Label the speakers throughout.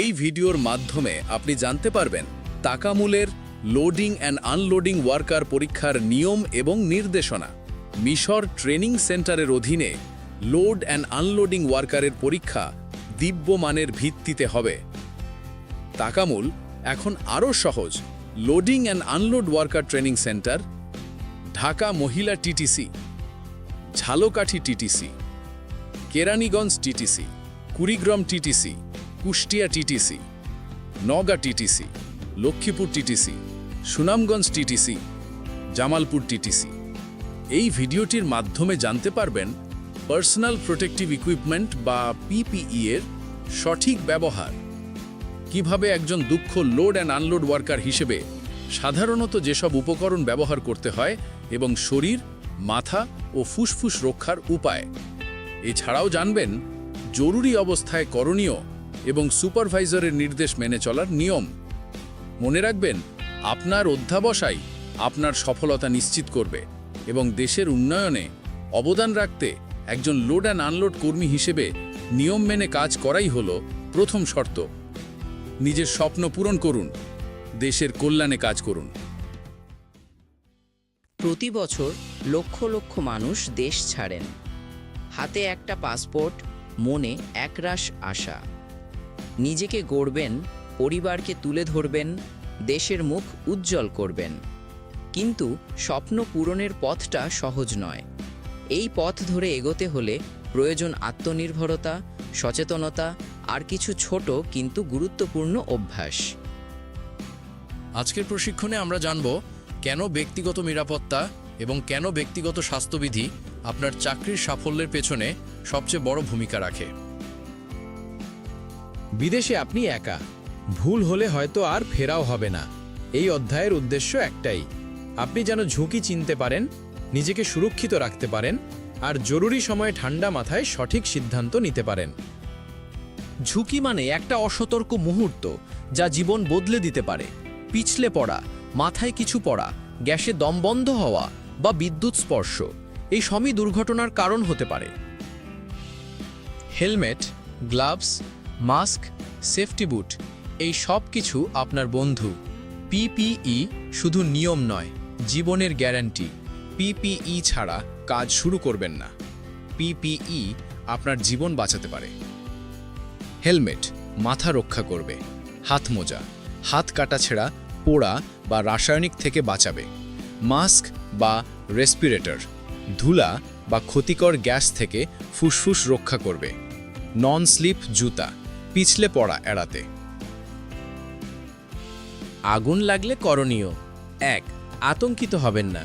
Speaker 1: এই ভিডিওর মাধ্যমে আপনি জানতে পারবেন তাকামুলের লোডিং অ্যান্ড আনলোডিং ওয়ার্কার পরীক্ষার নিয়ম এবং নির্দেশনা। মিশর ট্রেনিং সেন্টারের অধীনে লোড অ্যান্ড আনলোডিং ওয়ার্কারের পরীক্ষা দিব্যমানের ভিত্তিতে হবে। তাকামুল এখন আরও সহজ। Loading and unload worker training centre, Dhaka মহিলা TTC, Jhalokathi TTC, Keraniganj TTC, Kurigram TTC Kushtia TTC Naga TTC, Lakshmipur TTC, Sunamganj TTC, Jamalpur TTC. এই ভিডিওটির মাধ্যমে জানতে পারবেন পার্সোনাল প্রোটেক্টিভ ইকুইপমেন্ট বা পিপিই এর সঠিক ব্যবহার। কীভাবে একজন দুঃখ লোড অ্যান্ড আনলোড ওয়ার্কার হিসেবে সাধারণত যেসব উপকরণ ব্যবহার করতে হয় এবং শরীর, মাথা ও ফুসফুস রক্ষার উপায়। এছাড়াও জানবেন, জরুরি অবস্থায় করণীয় এবং সুপারভাইজারের নির্দেশ মেনে চলার নিয়ম। মনে রাখবেন, আপনার অধ্যাবসায় আপনার সফলতা নিশ্চিত করবে এবং দেশের উন্নয়নে অবদান রাখতে একজন লোড অ্যান্ড আনলোড কর্মী হিসেবে নিয়ম মেনে কাজ করাই হল প্রথম শর্ত। নিজের স্বপ্ন পূরণ করুন, দেশের কল্যাণে কাজ করুন।
Speaker 2: প্রতি বছর লক্ষ লক্ষ মানুষ দেশ ছাড়েন। হাতে একটা পাসপোর্ট, মনে একরাশ আশা। নিজেকে গড়বেন, পরিবারকে তুলে ধরবেন, দেশের মুখ উজ্জ্বল করবেন। কিন্তু স্বপ্ন পূরণের পথটা সহজ নয়। এই পথ ধরে এগোতে হলে প্রয়োজন আত্মনির্ভরতা, সচেতনতা, আর কিছু ছোট কিন্তু গুরুত্বপূর্ণ অভ্যাস।
Speaker 3: আজকের প্রশিক্ষণে আমরা জানব কেন ব্যক্তিগত নিরাপত্তা এবং কেন ব্যক্তিগত স্বাস্থ্যবিধি আপনার চাকরির সাফল্যের পেছনে সবচেয়ে বড় ভূমিকা রাখে।
Speaker 4: বিদেশে আপনি একা। ভুল হলে হয়তো আর ফেরাও হবে না। এই অধ্যায়ের উদ্দেশ্য একটাই। আপনি যেন ঝুঁকি চিনতে পারেন, নিজেকে সুরক্ষিত রাখতে পারেন, আর জরুরি সময়ে ঠান্ডা মাথায় সঠিক সিদ্ধান্ত নিতে পারেন।
Speaker 5: ঝুঁকি মানে একটা অসতর্ক মুহূর্ত যা জীবন বদলে দিতে পারে। পিছলে পড়া, মাথায় কিছু পড়া, গ্যাসে দম বন্ধ হওয়া বা বিদ্যুৎ স্পর্শ, এই সবই দুর্ঘটনার কারণ হতে পারে। Helmet, gloves mask, safety boot, এই সব কিছু আপনার বন্ধু। পিপিই শুধু নিয়ম নয়, জীবনের গ্যারান্টি।
Speaker 1: পিপিই ছাড়া কাজ শুরু করবেন না। পিপিই আপনার জীবন বাঁচাতে পারে। হেলমেট, মাথা রক্ষা করবে। হাত মোজা, হাত কাটা ছেঁড়া, পোড়া বা রাসায়নিক থেকে বাঁচাবে। মাস্ক বা রেসপিরেটর, ধুলা বা ক্ষতিকর গ্যাস থেকে ফুসফুস রক্ষা করবে। নন স্লিপ জুতা পিছলে পড়া এড়াতে।
Speaker 5: আগুন লাগলে করণীয়। এক, আতঙ্কিত হবেন না।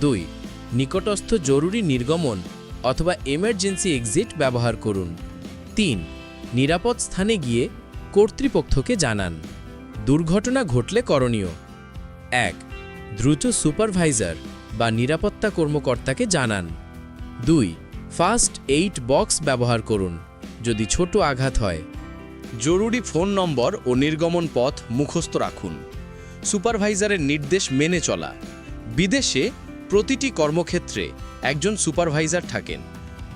Speaker 5: দুই, নিকটস্থ জরুরি নির্গমন অথবা এমার্জেন্সি এক্সিট ব্যবহার করুন। তিন, নিরাপদ স্থানে গিয়ে কর্তৃপক্ষকে জানান। দুর্ঘটনা ঘটলে করণীয়। এক, দ্রুত সুপারভাইজার বা নিরাপত্তা কর্মকর্তাকে জানান। দুই ফার্স্ট এইট বক্স ব্যবহার করুন। যদি ছোট আঘাত হয়।
Speaker 1: জরুরি ফোন নম্বর ও নির্গমন পথ মুখস্থ রাখুন। সুপারভাইজারের নির্দেশ মেনে চলা। বিদেশে প্রতিটি কর্মক্ষেত্রে একজন সুপারভাইজার থাকেন।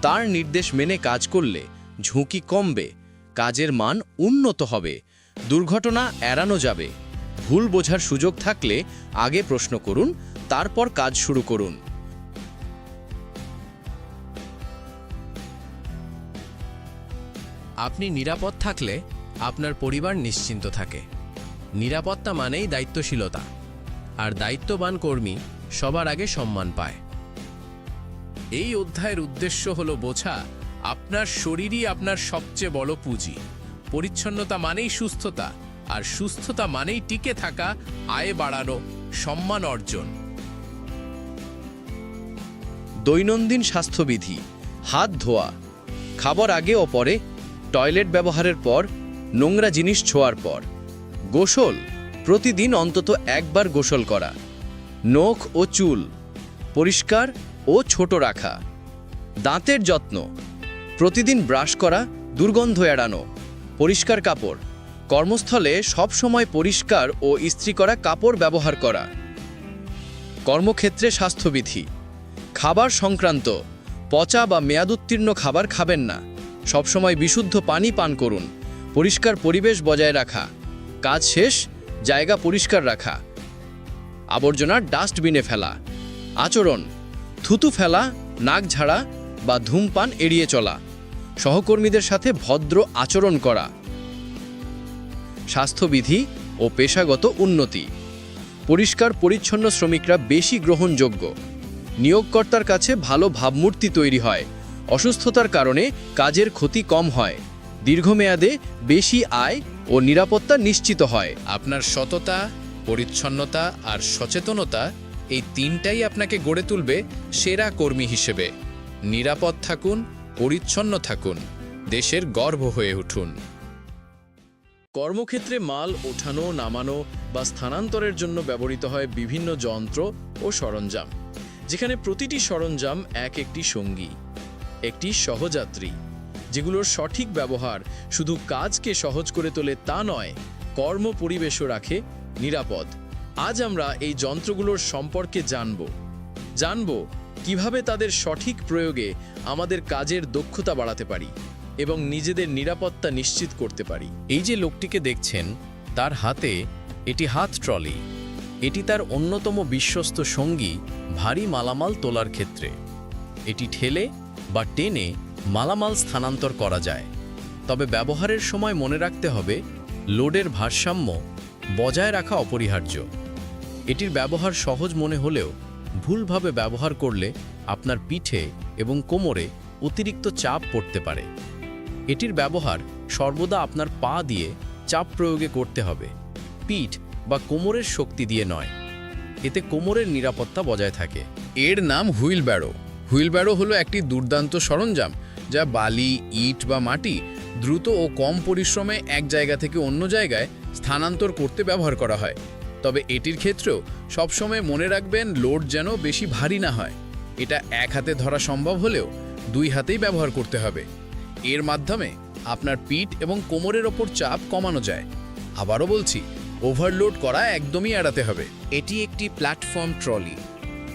Speaker 1: তার নির্দেশ মেনে কাজ করলে ঝুঁকি কমবে, কাজের মান উন্নত হবে, দুর্ঘটনা এড়ানো যাবে। ভুল বোঝার সুযোগ থাকলে আগে প্রশ্ন করুন, তারপর কাজ শুরু করুন।
Speaker 5: আপনি নিরাপদ থাকলে আপনার পরিবার নিশ্চিন্ত থাকে। নিরাপত্তা মানেই দায়িত্বশীলতা, আর দায়িত্ববান কর্মী সবার আগে সম্মান পায়।
Speaker 1: এই অধ্যায়ের উদ্দেশ্য হলো বোঝা, আপনার শরীরই আপনার সবচেয়ে বড় পুঁজি। পরিচ্ছন্নতা মানেই সুস্থতা, আর সুস্থতা মানেই টিকে থাকা, আয় বাড়ানো, সম্মান অর্জন। দৈনন্দিন স্বাস্থ্যবিধি, হাত ধোয়া, খাবার আগে ও পরে টয়লেট ব্যবহারের পর, নোংরা জিনিস ছোঁয়ার পর। গোসল, প্রতিদিন অন্তত একবার গোসল করা। নখ ও চুল পরিষ্কার ও ছোট রাখা। দাঁতের যত্ন, প্রতিদিন ব্রাশ করা, দুর্গন্ধ এড়ানো, পরিষ্কার কাপড়। কর্মস্থলে সবসময় পরিষ্কার ও ইস্ত্রি করা কাপড় ব্যবহার করা। কর্মক্ষেত্রে স্বাস্থ্যবিধি, খাবার সংক্রান্ত, পচা বা মেয়াদোত্তীর্ণ খাবার খাবেন না। সবসময় বিশুদ্ধ পানি পান করুন। পরিষ্কার পরিবেশ বজায় রাখা। কাজ শেষ, জায়গা পরিষ্কার রাখা। আবর্জনা ডাস্টবিনে ফেলা। আচরণ, থুতু ফেলা, নাক ঝাড়া বা ধূমপান এড়িয়ে চলা। সহকর্মীদের সাথে ভদ্র আচরণ করা। স্বাস্থ্যবিধি ও পেশাগত উন্নতি। পরিষ্কার পরিচ্ছন্ন শ্রমিকরা বেশি গ্রহণযোগ্য। নিয়োগকর্তার কাছে ভালো ভাবমূর্তি তৈরি হয়। অসুস্থতার কারণে কাজের ক্ষতি কম হয়। দীর্ঘমেয়াদে বেশি আয় ও নিরাপত্তা নিশ্চিত হয়।
Speaker 6: আপনার সততা, পরিচ্ছন্নতা আর সচেতনতা এই তিনটাই আপনাকে গড়ে তুলবে সেরা কর্মী হিসেবে। নিরাপদ থাকুন, পরিচ্ছন্ন থাকুন, দেশের গর্ব হয়ে উঠুন।
Speaker 1: কর্মক্ষেত্রে মাল ওঠানো, নামানো বা স্থানান্তরের জন্য ব্যবহৃত হয় বিভিন্ন যন্ত্র ও সরঞ্জাম, যেখানে প্রতিটি সরঞ্জাম এক একটি সঙ্গী। একটি সহযাত্রী, যেগুলোর সঠিক ব্যবহার শুধু কাজকে সহজ করে তোলে তা নয়, কর্ম পরিবেশও রাখে, নিরাপদ। আজ আমরা এই যন্ত্রগুলোর সম্পর্কে জানব। জানব কীভাবে তাদের সঠিক প্রয়োগে আমাদের কাজের দক্ষতা বাড়াতে পারি এবং নিজেদের নিরাপত্তা নিশ্চিত করতে পারি।
Speaker 7: এই যে লোকটিকে দেখছেন, তার হাতে এটি হাত ট্রলি। এটি তার অন্যতম বিশ্বস্ত সঙ্গী, ভারী মালামাল তোলার ক্ষেত্রে। এটি ঠেলে বা টেনে মালামাল স্থানান্তর করা যায়। তবে ব্যবহারের সময় মনে রাখতে হবে, লোডের ভারসাম্য বজায় রাখা অপরিহার্য। এটির ব্যবহার সহজ মনে হলেও ভুলভাবে ব্যবহার করলে আপনার পিঠে এবং কোমরে অতিরিক্ত চাপ পড়তে পারে। এটির ব্যবহার সর্বদা আপনার পা দিয়ে চাপ প্রয়োগে করতে হবে, পিঠ বা কোমরের শক্তি দিয়ে নয়। এতে কোমরের নিরাপত্তা বজায় থাকে।
Speaker 6: এর নাম হুইল ব্যারো হুইল ব্যারো হলো একটি দুর্দান্ত সরঞ্জাম, যা বালি, ইট বা মাটি দ্রুত ও কম পরিশ্রমে এক জায়গা থেকে অন্য জায়গায় স্থানান্তর করতে ব্যবহার করা হয়। তবে এটির ক্ষেত্রেও সবসময় মনে রাখবেন লোড যেন বেশি ভারী না হয়। এটা এক হাতে ধরা সম্ভব হলেও দুই হাতেই ব্যবহার করতে হবে। এর মাধ্যমে আপনার পিঠ এবং কোমরের ওপর চাপ কমানো যায়। আবারও বলছি, ওভারলোড করা একদমই এড়াতে হবে।
Speaker 8: এটি একটি প্ল্যাটফর্ম ট্রলি।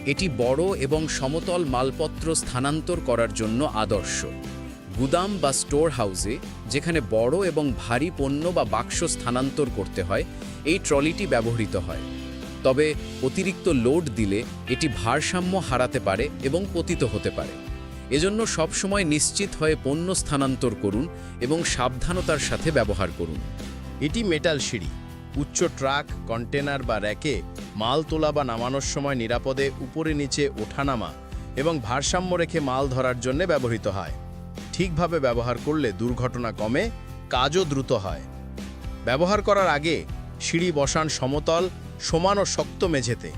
Speaker 8: এটি বড় এবং সমতল মালপত্র স্থানান্তর করার জন্য আদর্শ। গুদাম বা স্টোর হাউসে, যেখানে বড় এবং ভারী পণ্য বা বাক্স স্থানান্তর করতে হয়, এই ট্রলিটি ব্যবহৃত হয়। তবে অতিরিক্ত লোড দিলে এটি ভারসাম্য হারাতে পারে এবং পতিত হতে পারে। এজন্য সবসময় নিশ্চিত হয়ে পণ্য স্থানান্তর করুন এবং সাবধানতার সাথে ব্যবহার করুন।
Speaker 1: এটি মেটাল সিঁড়ি। উচ্চ ট্রাক, কন্টেনার বা র্যাকে মাল তোলা বা নামানোর সময় নিরাপদে উপরে নিচে ওঠানামা এবং ভারসাম্য রেখে মাল ধরার জন্য ব্যবহৃত হয়। ঠিকভাবে ব্যবহার করলে দুর্ঘটনা কমে, কাজও দ্রুত হয়। ব্যবহার করার আগে সিঁড়ি বসান সমতল, সমান ও শক্ত মেঝেতে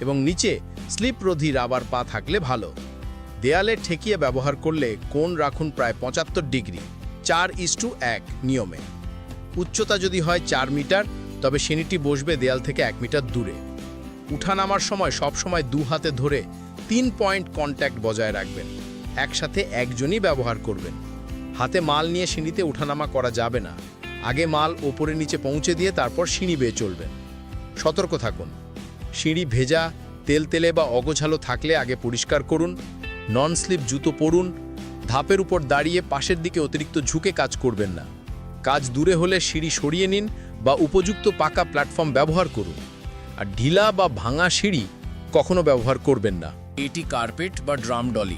Speaker 1: এবং নিচে স্লিপরোধী রাবার পা থাকলে ভালো। দেয়ালে ঠেকিয়ে ব্যবহার করলে কোণ রাখুন প্রায় পঁচাত্তর ডিগ্রি, চার ইস্টু এক নিয়মে। উচ্চতা যদি হয় চার মিটার তবে সিঁড়িটি বসবে দেয়াল থেকে এক মিটার দূরে। উঠানামার সময় সব সময় দু হাতে ধরে তিন পয়েন্ট কন্ট্যাক্ট বজায় রাখবেন। একসাথে একজনই ব্যবহার করবেন। হাতে মাল নিয়ে সিঁড়িতে উঠানামা করা যাবে না। আগে মাল ওপরে নিচে পৌঁছে দিয়ে তারপর সিঁড়ি বেয়ে চলবেন। সতর্ক থাকুন। সিঁড়ি ভেজা, তেলতেলে বা অগোছালো থাকলে আগে পরিষ্কার করুন নন স্লিপ জুতো পরুন, ধাপের উপর দাঁড়িয়ে পাশের দিকে অতিরিক্ত ঝুঁকে কাজ করবেন না। কাজ দূরে হলে সিঁড়ি সরিয়ে নিন বা উপযুক্ত পাকা প্ল্যাটফর্ম ব্যবহার করুন। আর ঢিলা বা ভাঙা সিঁড়ি কখনো ব্যবহার করবেন না।
Speaker 6: এটি কার্পেট বা ড্রাম ডলি।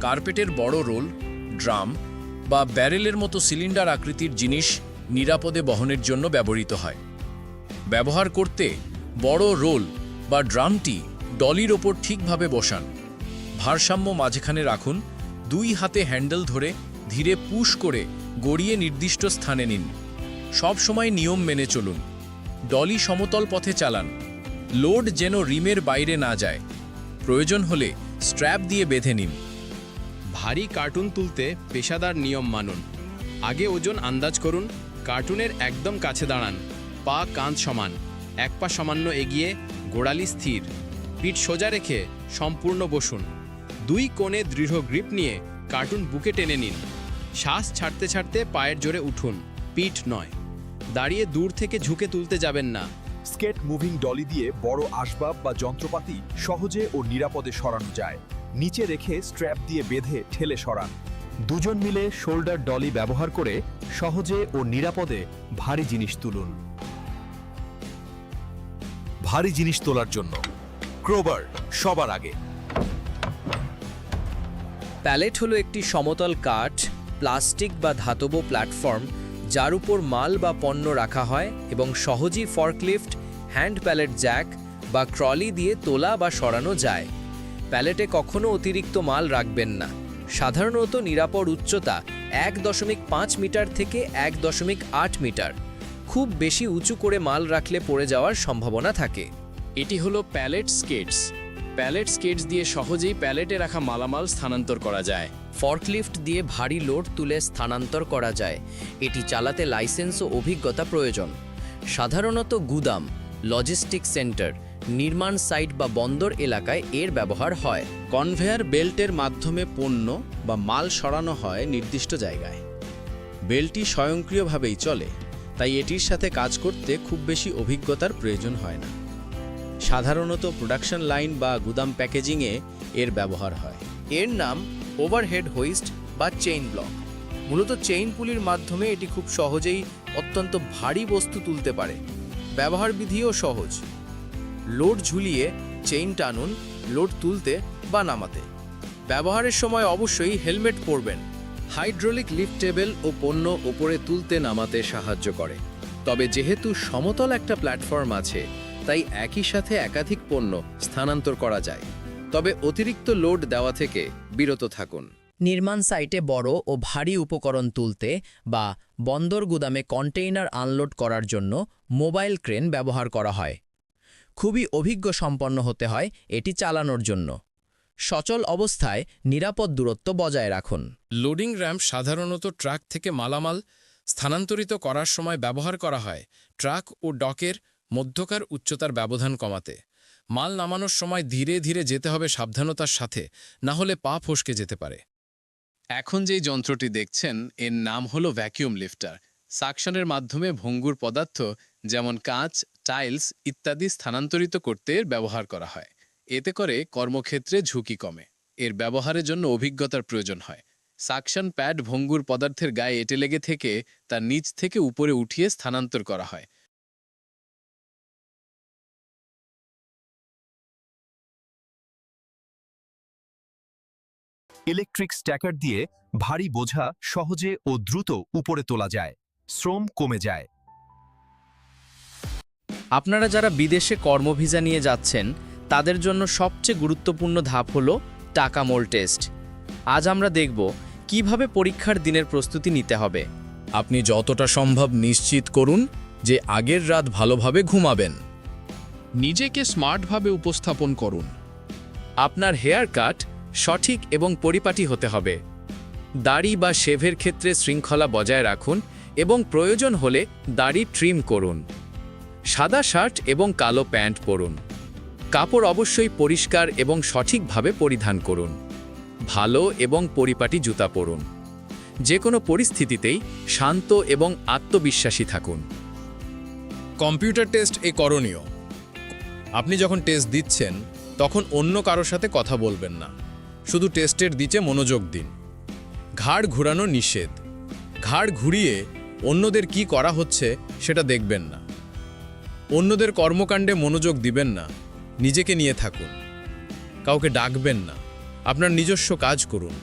Speaker 6: কার্পেটের বড় রোল, ড্রাম বা ব্যারেলের মতো সিলিন্ডার আকৃতির জিনিস নিরাপদে বহনের জন্য ব্যবহৃত হয়। ব্যবহার করতে বড় রোল বা ড্রামটি ডলির ওপর ঠিকভাবে বসান। ভারসাম্য মাঝখানে রাখুন, দুই হাতে হ্যান্ডেল ধরে ধীরে পুশ করে গড়িয়ে নির্দিষ্ট স্থানে নিন। সব সময় নিয়ম মেনে চলুন। ডলি সমতল পথে চালান। লোড যেন রিমের বাইরে না যায়। প্রয়োজন হলে স্ট্র্যাপ দিয়ে বেঁধে নিন।
Speaker 1: ভারী কার্টুন তুলতে পেশাদার নিয়ম মানুন। আগে ওজন আন্দাজ করুন, কার্টুনের একদম কাছে দাঁড়ান। পা কাঁধ সমান, এক পা সামান্য এগিয়ে, গোড়ালি স্থির। পিঠ সোজা রেখে সম্পূর্ণ বসুন। দুই কোণে দৃঢ় গ্রিপ নিয়ে কার্টুন বুকে টেনে নিন। শ্বাস ছাড়তে ছাড়তে পায়ের জোরে উঠুন। পিঠ নয়। দাঁড়িয়ে দূর থেকে ঝুঁকে তুলতে যাবেন না।
Speaker 9: স্কেট মুভিং ডলি দিয়ে বড় আসবাব বা যন্ত্রপাতি সহজে ও নিরাপদে সরানো যায়। নিচে রেখে স্ট্র্যাপ দিয়ে বেঁধে ঠেলে সরান। দুজন মিলে শোল্ডার ডলি ব্যবহার করে সহজে ও নিরাপদে ভারী জিনিস তুলুন। ভারী জিনিস তোলার জন্য ক্রোবার সবার আগে।
Speaker 1: প্যালেট হলো একটি সমতল কাঠ প্লাস্টিক বা ধাতব প্ল্যাটফর্ম যার উপর মাল বা পণ্য রাখা হয় এবং সহজেই ফর্কলিফট, হ্যান্ড প্যালেট জ্যাক বা ট্রলি দিয়ে তোলা বা সরানো যায়। প্যালেটে কখনো অতিরিক্ত মাল রাখবেন না। সাধারণত নিরাপদ উচ্চতা এক দশমিক পাঁচ মিটার থেকে এক দশমিক আট মিটার। খুব বেশি উঁচু করে মাল রাখলে পড়ে যাওয়ার সম্ভাবনা থাকে।
Speaker 10: এটি হলো প্যালেট স্কেটস। প্যালেট স্কেটস দিয়ে সহজেই প্যালেটে রাখা মালামাল স্থানান্তর করা যায়।
Speaker 11: ফর্কলিফট দিয়ে ভারী লোড তুলে স্থানান্তর করা যায়। এটি চালাতে লাইসেন্স ও অভিজ্ঞতা প্রয়োজন। সাধারণত গুদাম, লজিস্টিক সেন্টার, নির্মাণ সাইট বা বন্দর এলাকায় এর ব্যবহার হয়।
Speaker 12: কনভেয়ার বেল্টের মাধ্যমে পণ্য বা মাল সরানো হয় নির্দিষ্ট জায়গায়। বেল্টটি স্বয়ংক্রিয়ভাবেই চলে, তাই এটির সাথে কাজ করতে খুব বেশি অভিজ্ঞতার প্রয়োজন হয় না। সাধারণত প্রোডাকশন লাইন বা গুদাম প্যাকেজিংয়ে এর ব্যবহার হয়।
Speaker 1: এর নাম ওভারহেড হোইস্ট বা চেইন ব্লক মূলত চেইন পুলির মাধ্যমে এটি খুব সহজেই অত্যন্ত ভারী বস্তু তুলতে পারে। ব্যবহার বিধিও সহজ। লোড ঝুলিয়ে চেইন টানুন, লোড তুলতে বা নামাতে। ব্যবহারের সময় অবশ্যই হেলমেট পরবেন।
Speaker 13: হাইড্রোলিক লিফট টেবিল ও পণ্য ওপরে তুলতে নামাতে সাহায্য করে। তবে যেহেতু সমতল একটা প্ল্যাটফর্ম আছে তাই একই সাথে একাধিক পণ্য স্থানান্তর করা যায়। তবে অতিরিক্ত লোড দেওয়া থেকে বিরত থাকুন।
Speaker 11: নির্মাণ সাইটে বড় ও ভারী উপকরণ তুলতে বা বন্দর গুদামে কন্টেইনার আনলোড করার জন্য মোবাইল ক্রেন ব্যবহার করা হয়। খুবই অভিজ্ঞ সম্পন্ন হতে হয় এটি চালানোর জন্য। সচল অবস্থায় নিরাপদ দূরত্ব বজায় রাখুন।
Speaker 14: লোডিং র্যাম্প সাধারণত ট্রাক থেকে মালামাল স্থানান্তরিত করার সময় ব্যবহার করা হয়। ট্রাক ও ডকের মধ্যকার উচ্চতার ব্যবধান কমাতে। মাল নামানোর সময় ধীরে ধীরে যেতে হবে সাবধানতার সাথে, না হলে পা ফসকে যেতে পারে।
Speaker 10: এখন যেই যন্ত্রটি দেখছেন, এর নাম হলো ভ্যাকিউম লিফটার সাকশনের মাধ্যমে ভঙ্গুর পদার্থ, যেমন কাঁচ টাইলস ইত্যাদি স্থানান্তরিত করতে ব্যবহার করা হয়। এতে করে কর্মক্ষেত্রে ঝুঁকি কমে। এর ব্যবহারের জন্য অভিজ্ঞতার প্রয়োজন হয়। সাকশন প্যাড ভঙ্গুর পদার্থের গায়ে এটে লেগে থেকে তার নিচ থেকে উপরে উঠিয়ে স্থানান্তর করা হয়।
Speaker 9: ইলেকট্রিক স্ট্যাকার দিয়ে ভারী বোঝা সহজে ও দ্রুত উপরে তোলা যায়। শ্রম কমে যায়।
Speaker 1: আপনারা যারা বিদেশে কর্মভিসা নিয়ে যাচ্ছেন, তাদের জন্য সবচেয়ে গুরুত্বপূর্ণ ধাপ হলো টাকা মোল টেস্ট। আজ আমরা দেখব কীভাবে পরীক্ষার দিনের প্রস্তুতি নিতে হবে।
Speaker 13: আপনি যতটা সম্ভব নিশ্চিত করুন যে আগের রাত ভালোভাবে ঘুমাবেন।
Speaker 10: নিজেকে স্মার্টভাবে উপস্থাপন করুন।
Speaker 13: আপনার হেয়ার কাট সঠিক এবং পরিপাটি হতে হবে। দাড়ি বা শেভের ক্ষেত্রে শৃঙ্খলা বজায় রাখুন এবং প্রয়োজন হলে দাড়ি ট্রিম করুন। সাদা শার্ট এবং কালো প্যান্ট পরুন। কাপড় অবশ্যই পরিষ্কার এবং সঠিকভাবে পরিধান করুন। ভালো এবং পরিপাটি জুতা পরুন। যে কোনো পরিস্থিতিতেই শান্ত এবং আত্মবিশ্বাসী থাকুন।
Speaker 14: কম্পিউটার টেস্ট এ করণীয়। আপনি যখন টেস্ট দিচ্ছেন, তখন অন্য কারোর সাথে কথা বলবেন না। শুধু টেস্টের দিকে মনোযোগ দিন। ঘাড় ঘুরানো নিষেধ। ঘাড় ঘুরিয়ে অন্যদের কি করা হচ্ছে সেটা দেখবেন না। অন্যদের কর্মকাণ্ডে মনোযোগ দিবেন না। নিজেকে নিয়ে থাকুন। কাউকে ডাকবেন না। আপনার নিজস্ব কাজ করুন।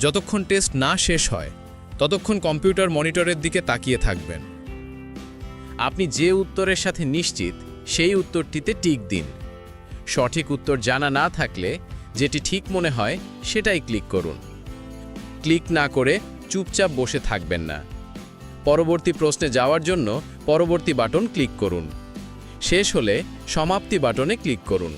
Speaker 14: যতক্ষণ টেস্ট না শেষ হয়, ততক্ষণ কম্পিউটার মনিটরের দিকে তাকিয়ে থাকবেন।
Speaker 1: আপনি যে উত্তরের সাথে নিশ্চিত, সেই উত্তরটিতে টিক দিন। সঠিক উত্তর জানা না থাকলে যেটি ঠিক মনে হয় সেটাই ক্লিক করুন। ক্লিক না করে চুপচাপ বসে থাকবেন না। পরবর্তী প্রশ্নে যাওয়ার জন্য পরবর্তী বাটন ক্লিক করুন। শেষ হলে সমাপ্তি বাটনে ক্লিক করুন।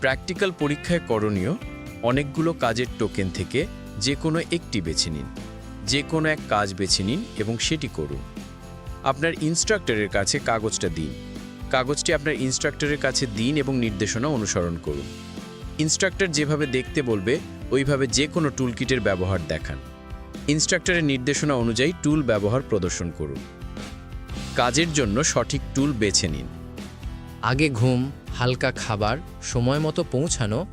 Speaker 1: প্র্যাকটিক্যাল পরীক্ষায় করণীয় অনেকগুলো কাজের টোকেন থেকে যে কোনো একটি বেছে নিন। যে কোনো এক কাজ বেছে নিন এবং সেটি করুন। আপনার ইনস্ট্রাক্টরের কাছে কাগজটা দিন। কাগজটি আপনার ইনস্ট্রাক্টরের কাছে দিন এবং নির্দেশনা অনুসরণ করুন। ইনস্ট্রাক্টর যেভাবে দেখতে বলবে, ওইভাবে যে কোনো টুলকিটের ব্যবহার দেখান। ইনস্ট্রাক্টরের নির্দেশনা অনুযায়ী টুল ব্যবহার প্রদর্শন করুন। কাজের জন্য সঠিক টুল বেছে নিন।
Speaker 11: আগে ঘুম, হালকা খাবার, সময় মতো পৌঁছানো,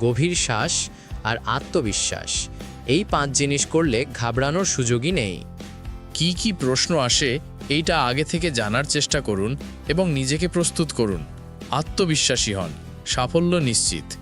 Speaker 11: গভীর শ্বাস আর আত্মবিশ্বাস।
Speaker 15: এই পাঁচ জিনিস করলে ঘাবড়ানোর সুযোগই নেই।
Speaker 1: কি কি প্রশ্ন আসে, এইটা আগে থেকে জানার চেষ্টা করুন এবং নিজেকে প্রস্তুত করুন। আত্মবিশ্বাসী হন। সাফল্য নিশ্চিত।